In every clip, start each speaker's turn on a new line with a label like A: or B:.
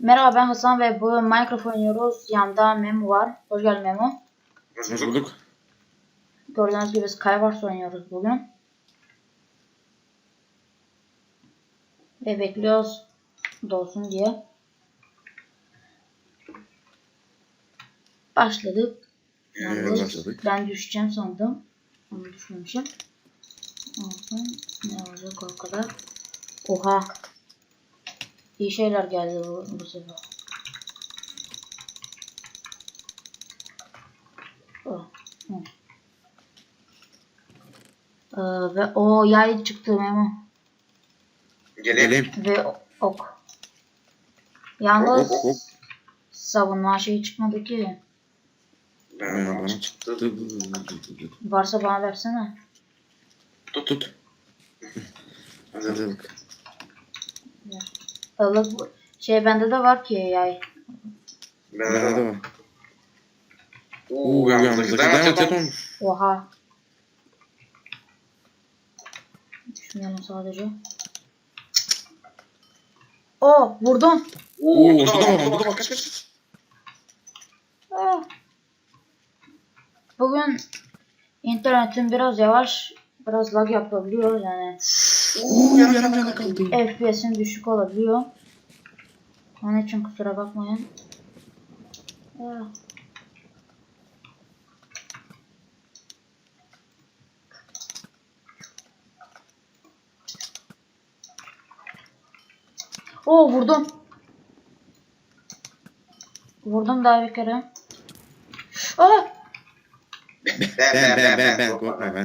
A: Merhaba ben Hasan ve bu Minecraft oynuyoruz. Yanımda Memo var. Hoş geldin Memo.
B: Hoş bulduk.
A: Gördüğünüz gibi Skywars oynuyoruz bugün. Ve bekliyoruz dolsun diye. Başladık. Yalnız
B: başladık.
A: Ben düşeceğim sandım. Ama düşmemişim. Olsun. Ne olacak o kadar. Oha. İyi şeyler geldi bu, bu sefer. Oh. Ee, ve o yay çıktı Memo.
B: Geleyim.
A: Ve ok. Yalnız
B: Ok, ok.
A: savunma şeyi çıkmadı ki.
B: Ben bana çıktı.
A: Varsa bana versene.
B: Tut tut. Hazırlık.
A: Bu- şey bende de var ki yay.
B: Nerede var?
C: Uuu
B: Uuu
C: damat
B: damat
C: olmuş.
A: Oha. Düşünelim sadece. O vurdum.
B: Uuu orada da
C: var orada kaç
B: kaç.
A: Ah. Bugün internetim biraz yavaş, biraz lag yapabiliyor yani.
B: Uuu yarım yana kaldı.
A: FPS'in düşük olabiliyor. Onun için kusura bakmayın. Ah. Oo vurdum. Vurdum daha bir kere. Aa!
B: Ben ben ben ben korkma ben.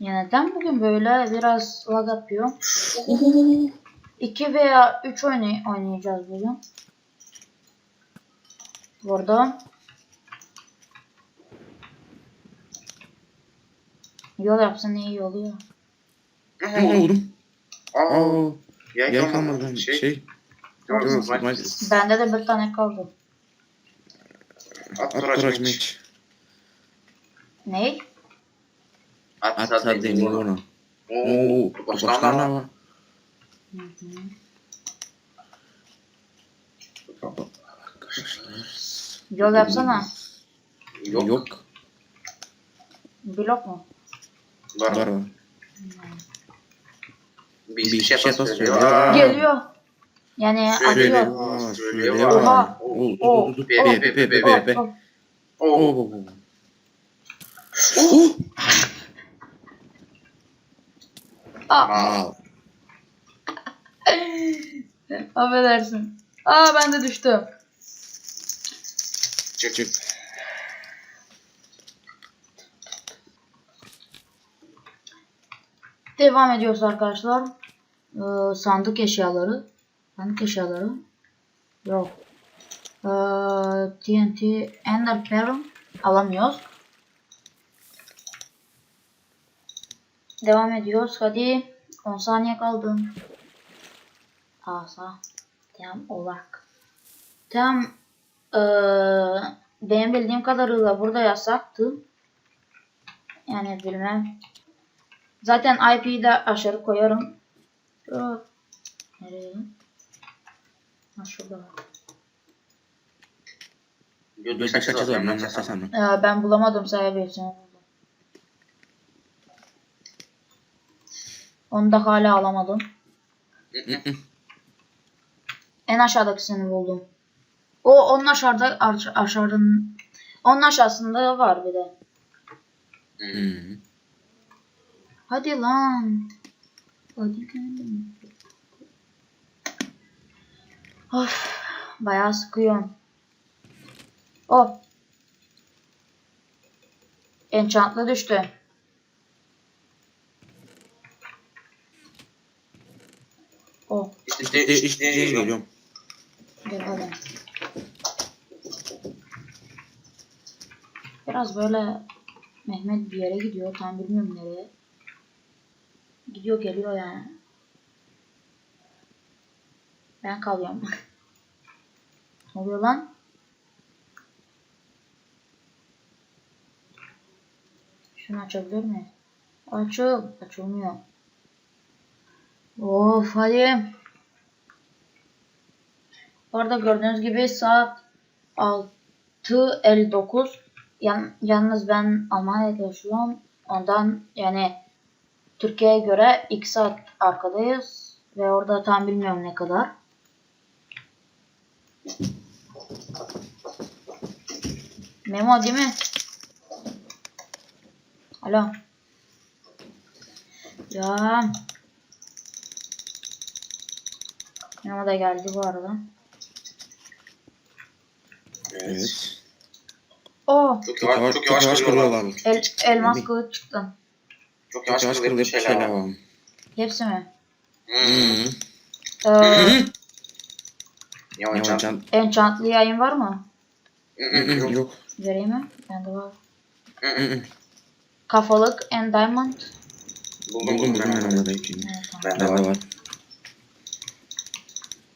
A: Ya neden bugün böyle biraz lag yapıyor?
B: Uuu.
A: 2 veya 3 oynay oynayacağız bugün. Burada. Yol yapsan iyi oluyor.
B: Ne oldum?
C: Aa,
B: Yer
C: kalmadı. Şey,
B: Şey.
C: Maç.
A: Bende de bir tane kaldı.
C: At
B: At
C: meç.
B: deniyor ona.
C: Oo.
A: Hı hı. Yol yapsana.
C: Yok.
B: Yok.
A: Blok mu?
C: Var.
B: Var var.
C: Bir,
B: Bir
C: şey
B: şey
C: söylüyor.
B: söylüyor.
C: Aa,
A: Geliyor. Yani
C: Şöyle
A: atıyor.
C: var.
A: Oha.
B: Dur.
C: Be,
B: Be
C: be,
B: be be
C: be.
A: Oh, oh.
C: Oo.
B: Oo.
C: Oo.
A: Aa,
C: Aa,
A: affedersin. Aa ben de düştüm.
C: Çık çık.
A: Devam ediyoruz arkadaşlar. Ee, sandık eşyaları. Sandık eşyaları. Yok. Ee, TNT Ender Pearl alamıyoruz. Devam ediyoruz. Hadi. 10 saniye kaldı. Asa. Tamam olarak. Tam ee, benim bildiğim kadarıyla burada yasaktı. Yani bilmem. Zaten IP'yi de aşağı koyarım. Aa, Nereye? Ha şurada. var.
C: Ben.
A: Ee, ben bulamadım sahibi Onu da hala alamadım. En aşağıdakisini buldum. O onun aşağıda aş- aşağıdan onun aşağısında var bir de.
B: Hı.
A: Hadi lan. Hadi gelin. Of. Bayağı sıkıyor. Oh. Enchantlı düştü. Oh.
C: İşte
B: İşte
C: işte
B: geliyorum.
A: Gel hadi. Biraz böyle Mehmet bir yere gidiyor. Tam bilmiyorum nereye. Gidiyor geliyor yani. Ben kalıyorum. ne oluyor lan? Şunu açabilir miyiz? Açıl. Açılmıyor. Of hadi. Bu gördüğünüz gibi saat 6.59. Yan, yalnız ben Almanya'da yaşıyorum. Ondan yani Türkiye'ye göre 2 saat arkadayız. Ve orada tam bilmiyorum ne kadar. Memo değil mi? Alo. Ya. Memo da geldi bu arada.
C: Evet.
A: Oo.
C: Çok yavaş,
B: yavaş,
C: çok yavaş kırıyorlar.
B: kırıyorlar.
A: El, elmas kılıç çıktı.
C: Çok yavaş
B: yavaş
C: kırılıyor
B: kırılıp
C: şeyler var.
A: Hepsi mi?
C: Hmm.
B: Hı
A: Ee.
C: Yavaş can.
B: can.
A: enchantlı yayın var mı?
C: Hı,
B: hı,
C: Yok.
A: Vereyim mi? Bende var. Kafalık and diamond.
C: Buldum
B: Buldum ben onu da Bende
C: var.
B: var.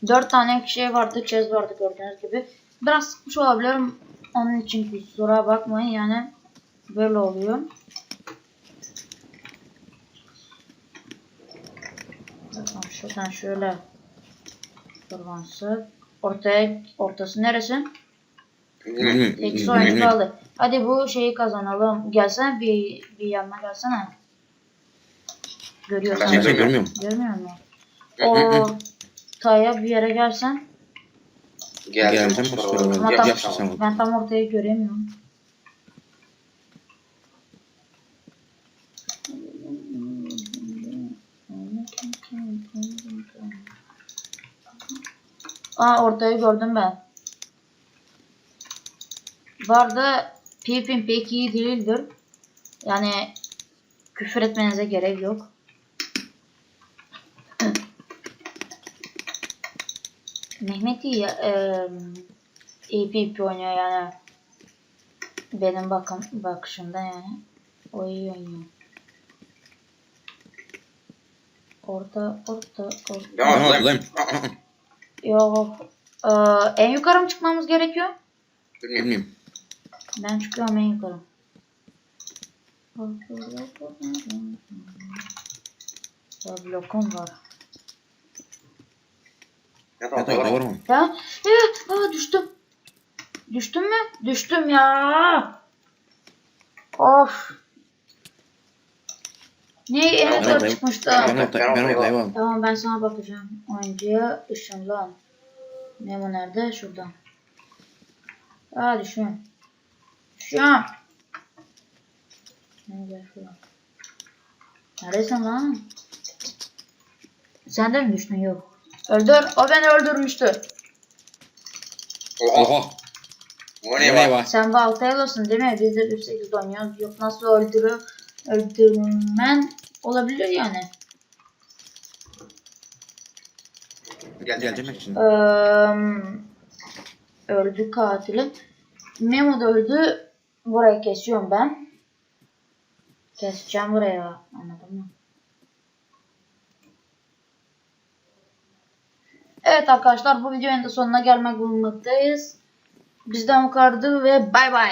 A: Dört tane şey vardı, chest vardı gördüğünüz gibi. Biraz sıkmış olabilirim. Onun için kusura bakmayın yani. Böyle oluyor. Bakalım şuradan şöyle. Kurbansı. Ortaya, ortası neresi? Eksi oyuncu kaldı. Hadi bu şeyi kazanalım. Gelsene bir, bir yanına gelsene. Görüyorsan. Görmüyor musun?
C: Hı hı hı.
A: Ortaya bir yere gelsen.
C: Geldim.
B: Geldim,
C: Yap,
A: tam,
C: yap, tamam.
A: ben tam ortayı göremiyorum. Aa ortayı gördüm ben. Bu arada PvP pek iyi değildir. Yani küfür etmenize gerek yok. Mehmet iyi, eee iyi PvP oynuyor yani. Benim bakım bakışımda yani. O iyi oynuyor. Orta, orta, orta.
B: Tamam
C: edelim.
B: buradayım.
A: Yok. Eee, en yukarı mı çıkmamız gerekiyor?
C: Bilmiyorum.
B: Bilmiyorum.
A: Ben çıkıyorum en yukarı. Ya blokum var.
C: Ne
B: Ya
C: tamam
B: da var
C: tamam.
B: mı?
A: Ya, ya, aa, düştüm. Düştüm mü? Düştüm ya. Of. Ne en
B: oradayım.
A: çıkmıştı.
B: Ben
C: Ben
B: ortaya, ben
C: var.
B: var.
A: Tamam ben sana bakacağım. Oyuncuya ışınlan. Memo nerede? Şuradan. Aa düşüyorum. Düşüyorum. Nerede şuradan. Neredesin lan? Sen de mi düştün? Yok. Öldür. O beni öldürmüştü.
B: Oha.
C: O
B: Ne
C: ne var?
B: var?
A: Sen Baltayalısın değil mi? Biz de 1.8 oynuyoruz. Yok nasıl öldürü öldürmen olabilir yani.
B: Geleceğim şimdi.
A: Eee öldü katili. Memo da öldü. Burayı kesiyorum ben. Keseceğim buraya. Anladın mı? Evet arkadaşlar bu videonun da sonuna gelmek bulunmaktayız. Bizden bu kadardı ve bay bay.